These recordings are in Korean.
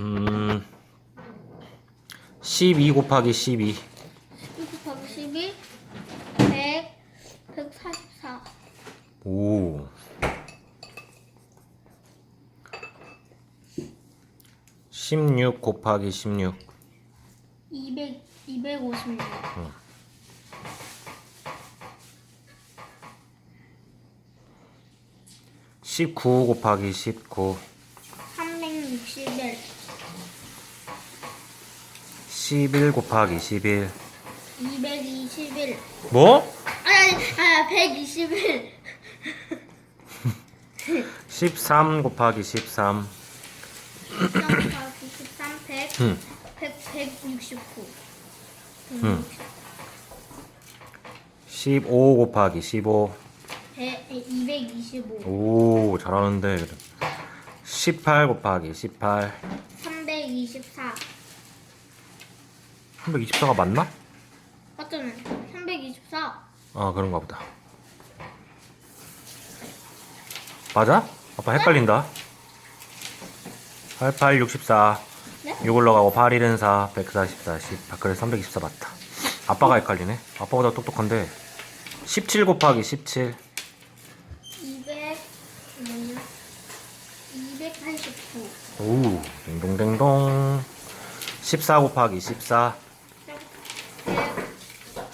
음, 12 곱하기 12. 1 곱하기 12 100 144 오. 16 곱하기 16. 200 256 19 곱하기 19. 361 11 곱하기 11. 221 뭐? 아니 아니 아니 121 13 곱하기 13. 13 곱하기 13 100 응. 100 169 응. 15 곱하기 15. 100 225 오, 잘하는데. 18 곱하기 18. 324 324가 맞나? 맞잖아요 324 아, 그런가 보다. 맞아? 아빠 헷갈린다. 88, 64. 네? 6 올라가고 8, 1은 4, 144, 10. 아, 그래, 324 맞다. 아빠가 헷갈리네. 아빠보다 똑똑한데. 17 곱하기 17. 200 뭐냐 289 오, 딩동댕동. 14 곱하기 14. 100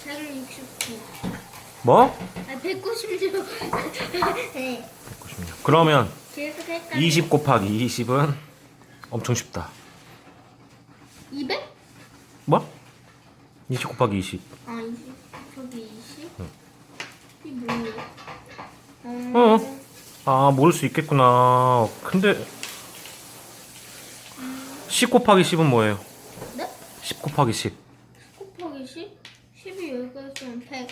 169 뭐? 아 196. 네. 196. 그러면 계속 헷갈려. 20 곱하기 20은 엄청 쉽다. 200? 뭐? 20 곱하기 20. 아 20. 저기 20. 이 뭐예요? 어. 아, 모를 수 있겠구나. 근데 10 곱하기 10은 뭐예요? 네? 10 곱하기 10. 곱하기 10? 10이 여기가 있으면 100.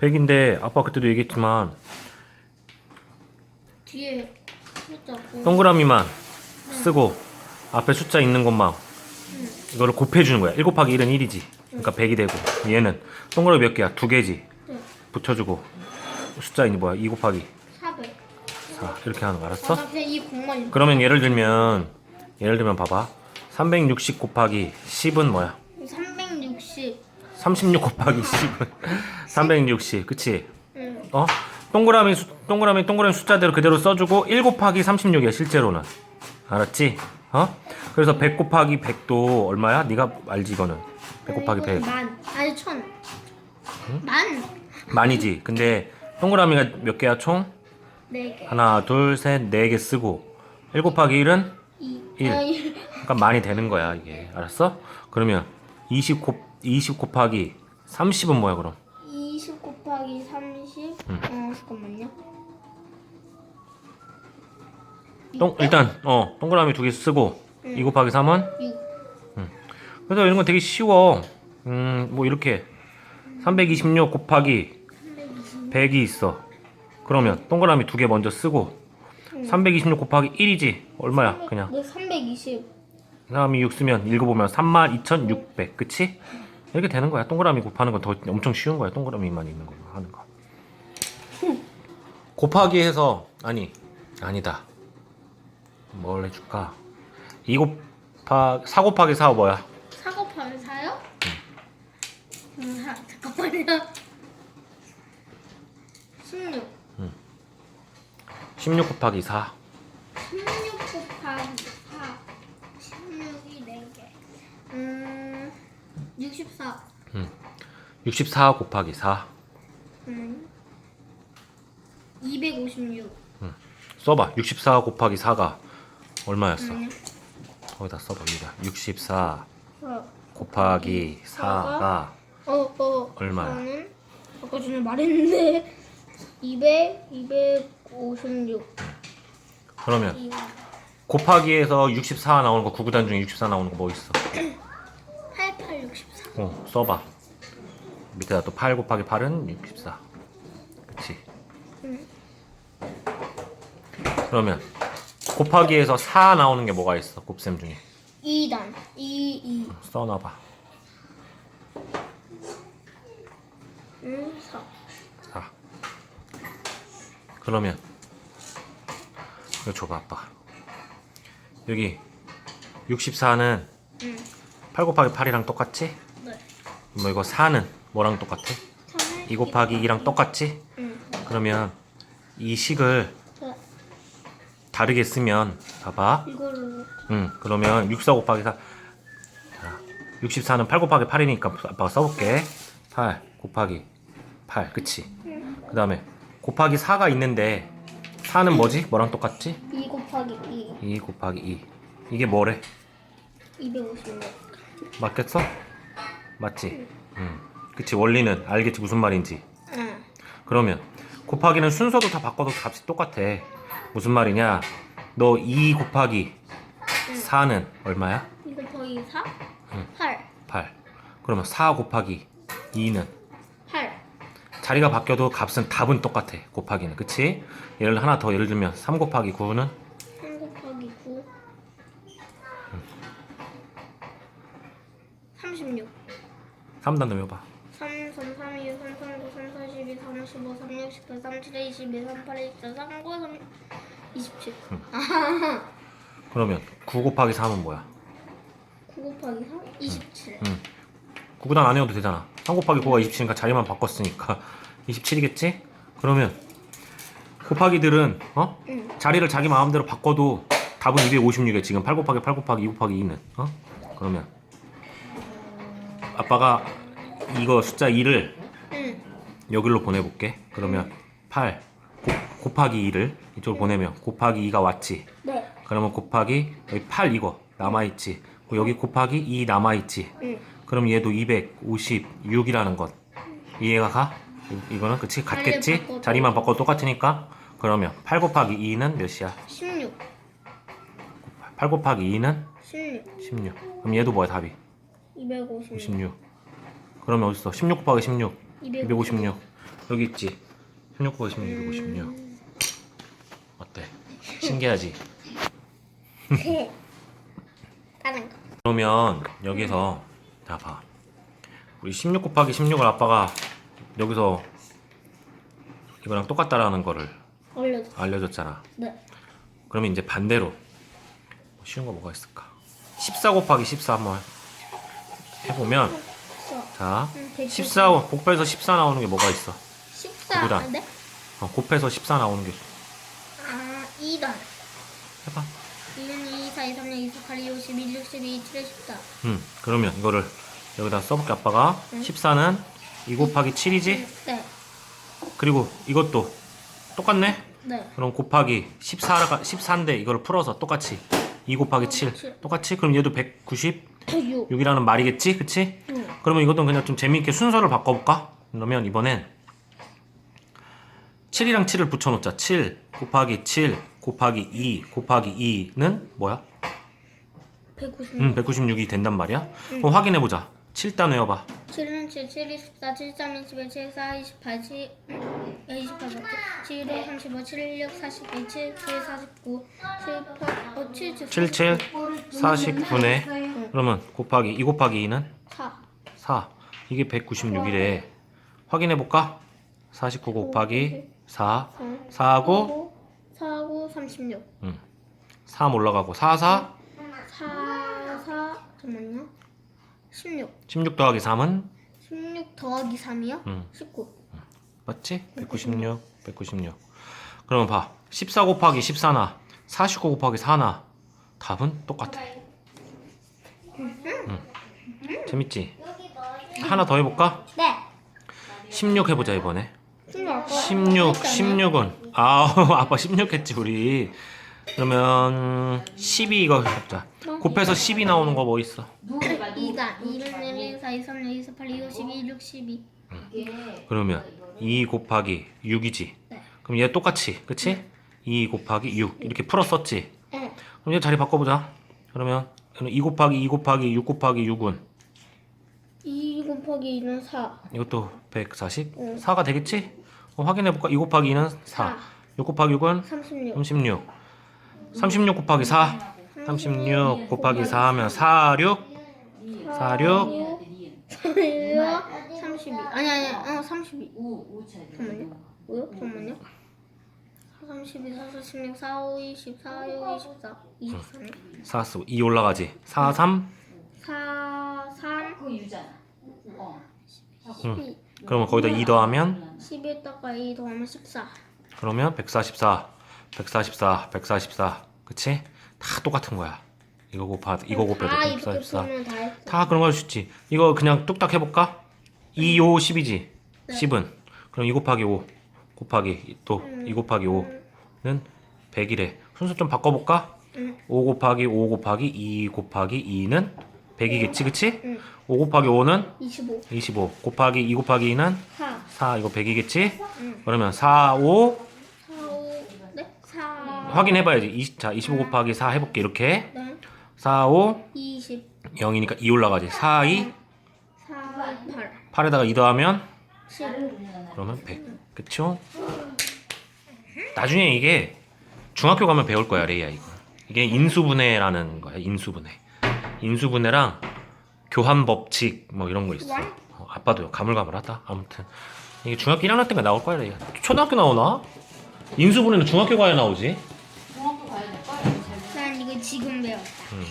100인데 아빠 그때도 얘기했지만 뒤에 숫자고. 동그라미만 쓰고 앞에 숫자 있는 것만 이거를 곱해주는 거야. 1 곱하기 1은 1이지. 그러니까 100이 되고 얘는 동그라미 몇 개야? 두 개지. 네. 붙여주고 숫자 있는 뭐야? 2 곱하기 400. 4 이렇게 하는 거 알았어? 아, 그냥 이 공만. 그러면 예를 들면 예를 들면 봐봐 360 곱하기 10은 뭐야? 360. 36 곱하기 10은 360 그치? 응. 어? 동그라미 수, 동그라미 동그라미 숫자대로 그대로 써주고 1 곱하기 36이야 실제로는 알았지? 어? 그래서 100 곱하기 100도 얼마야? 네가 알지 이거는 100 곱하기 100 만. 아니 천. 만. 만이지 근데 동그라미가 몇 개야 총? 네 개. 하나 둘 셋 네 개 쓰고 1 곱하기 1은 이. 일. 아, 일. 그러니까 많이 되는 거야 이게 알았어? 그러면 20 곱, 20 곱하기 30은 뭐야 그럼? 20 곱하기 30. 응. 어 잠깐만요. 동, 일단 어 동그라미 두 개 쓰고 2 곱하기 3은 6. 그래서 이런 건 되게 쉬워 음 뭐 이렇게 326 곱하기 320. 100이 있어 그러면 동그라미 두 개 먼저 쓰고 326 곱하기 1이지 얼마야 그냥 네, 320. 그 다음에 6 쓰면 읽어보면 32,600 그치? 이렇게 되는 거야. 동그라미 곱하는 건 더 엄청 쉬운 거야. 동그라미만 있는 거 하는 거. 곱하기 해서 아니 아니다. 뭘 해줄까? 2 곱하 4 곱하기 4 뭐야? 4 곱하기 4요? 음, 하, 잠깐만요. 16. 16 곱하기 4 16 곱하기 4. 16이 4개. 음, 64. 64 곱하기 4 음, 256. 써봐 64 곱하기 4가 얼마였어 아니요. 거기다 써봐 여기다 64 어, 곱하기 4가 어, 어. 얼마야? 저는 아까 전에 말했는데 200, 256. 그러면 이- 곱하기에서 64 나오는 거 구구단 중에 64 나오는 거 뭐 있어 8864. 어 써봐 밑에다 또 8 곱하기 8은 64 그치 응. 그러면 곱하기에서 4 나오는 게 뭐가 있어 곱셈 중에 2단. 2, 2. 써놔봐 음, 4. 4 그러면 이거 줘봐 아빠 여기 64는 응. 8 곱하기 8이랑 똑같지? 네. 뭐 이거 4는 뭐랑 똑같아? 2 곱하기 2랑 똑같지? 응. 그러면 이 식을 네. 다르게 쓰면 봐봐. 이거를 응. 그러면 64 곱하기 4. 자, 64는 8 곱하기 8이니까 아빠가 써볼게. 8 곱하기 8. 그치? 그 다음에 곱하기 4가 있는데 4는 뭐지? 뭐랑 똑같지? 2 곱하기 2. 2 곱하기 2. 이게 뭐래? 256. 맞겠어? 맞지? 응. 그치 원리는 알겠지 무슨 말인지. 응. 그러면 곱하기는 순서도 다 바꿔도 값이 똑같아. 무슨 말이냐? 너 2 곱하기 4는 얼마야? 2 곱하기 4? 응. 8. 8. 그러면 4 곱하기 2는 8. 자리가 바뀌어도 값은 답은 똑같아. 곱하기는. 그치? 예를 하나 더 예를 들면 3 곱하기 9는 3 곱하기 9. 36. 3단 넘겨봐. 3, 3, 3, 2, 3, 3, 9, 3, 4, 12, 3, 15, 3, 6, 18, 3, 7, 22, 3, 8, 24, 3, 9, 3, 27. 그러면 9 곱하기 3은 뭐야? 9 곱하기 3? 27. 응. 9구단 안 해도 되잖아. 3 곱하기 9가 27이니까 자리만 바꿨으니까 27이겠지? 그러면 곱하기들은 어? 응. 자리를 자기 마음대로 바꿔도 답은 256이야. 지금 8 곱하기 8 곱하기 2 곱하기 2는 어? 그러면 아빠가 이거 숫자 2를 응. 여기로 보내볼게. 그러면 8 곱, 곱하기 2를 이쪽으로 보내면 곱하기 2가 왔지. 네. 그러면 곱하기 여기 8 이거 남아있지. 그리고 여기 곱하기 2 남아있지. 응. 그럼 얘도 256이라는 것 이해가 가? 이- 이거는 그치? 같겠지? 바꿔도. 자리만 바꿔도 똑같으니까 그러면 8 곱하기 2는 몇이야? 16. 8 곱하기 2는 16. 16 그럼 얘도 뭐야 답이? 256. 56 그러면 어딨어? 16 곱하기 16 256. 256 여기 있지 16 곱하기 16 256 어때? 신기하지? 다른 거. 그러면 여기서 자 봐. 우리 16 곱하기 16을 아빠가 여기서 이거랑 똑같다라는 거를 올려줘. 알려줬잖아. 네. 그러면 이제 반대로 쉬운 거 뭐가 있을까? 14 곱하기 14 한번 해보면 자 응, 되게 14 곱해서 14 나오는 게 뭐가 있어? 14. 누구다? 아, 네? 어, 곱해서 14 나오는 게 아, 2단. 해봐. 1은 2, 4, 2, 3, 6, 2, 4, 8, 2, 52, 62, 7, 14. 음 그러면 이거를 여기다 써볼게 아빠가 응. 14는 2 곱하기 7이지? 네. 그리고 이것도 똑같네? 네. 그럼 곱하기 14가 14인데 이걸 풀어서 똑같이 2 곱하기 7 칠. 똑같이 그럼 얘도 196이라는 6. 말이겠지 그치? 응. 그러면 이것도 그냥 좀 재미있게 순서를 바꿔볼까? 그러면 이번엔 7이랑 7을 붙여놓자 7 곱하기 7 곱하기 2 곱하기 2는 뭐야? 196. 음 196이 된단 말이야 그럼 확인해보자 7단 외워봐 7은 7, 7, 24, 7, 3, 21, 7, 4, 28, 7, 28, 7, 7, 5, 35, 7, 6, 42, 7, 7, 49, 7, 8, 어, 7, 7, 7 7 49네 그러면 곱하기 2 곱하기 2는 4. 4 이게 196이래 확인해 볼까? 49 곱하기 4 4하고 4, 9, 36. 3 올라가고 4 4 4, 4, 잠깐만요. 16. 16 더하기 3은 16 더하기 3이요? 응. 19. 맞지? 196 196 그러면 봐 14 곱하기 14나 49 곱하기 4나 답은 똑같아 응. 재밌지? 하나 더 해볼까? 네. 16 해보자 이번에 16. 16 16은 아우 아빠 16 했지 우리 그러면 12 이거 해보자 곱해서 10이 나오는 거 뭐 있어? 2단. 2는 1, 4, 2, 3, 2, 4, 8, 2, 52, 62. 그러면 2 곱하기 6이지 네. 그럼 얘 똑같이 그치? 2 곱하기 6 이렇게 풀었었지 네. 그럼 얘 자리 바꿔보자 그러면 2 곱하기 2 곱하기 6 곱하기 6은 2 곱하기 2는 4. 이것도 140 응. 4가 되겠지? 어, 확인해볼까? 2 곱하기 2는 4 사. 6 곱하기 6은 36. 36 36 곱하기 4 36 곱하기 4 하면 46 46 32. 아니 아니. 어, 32. 잠깐만요. 뭐요? 잠깐만요. 32, 4, 16, 4, 5, 24, 6, 24, 23, 4 쓰고 2 올라가지 4 3 4, 3, 그거 유잖아. 어. 12, 그러면 거기다 2 더하면 11다가 2 더하면 14. 그러면 144 144 144 그치? 다 똑같은 거야 이거 곱하 이거 곱해도 다 이렇게 144 풀면 다 했어. 다 그런 거 할 수 있지 이거 그냥 뚝딱 해볼까? 2, 5, 10이지 네. 10은 그럼 2 곱하기 5 곱하기 또 2 곱하기 5는 100이래 순서 좀 바꿔볼까? 응. 5 곱하기 5 곱하기 2 곱하기 2는 100이겠지 그치? 응. 5 곱하기 5는 25, 25 곱하기 2 곱하기 2는 4, 4 이거 100이겠지? 응. 그러면 4, 5 4, 5, 네? 4, 확인해봐야지 20, 자 25 곱하기 4 해볼게 이렇게 네? 4, 5 20, 0이니까 2 올라가지. 4, 2 4, 8, 8에다가 2 더하면 10. 그러면 100 그쵸? 나중에 이게 중학교 가면 배울 거야 레이야 이거. 이게 인수분해라는 거야 인수분해. 인수분해랑 교환 법칙 뭐 이런 거 있어. 어, 아빠도 가물가물하다. 아무튼. 이게 중학교 1학년 때가 나올 거야 레이야 초등학교 나오나? 인수분해는 중학교 가야 나오지 지금 배웠다. 음.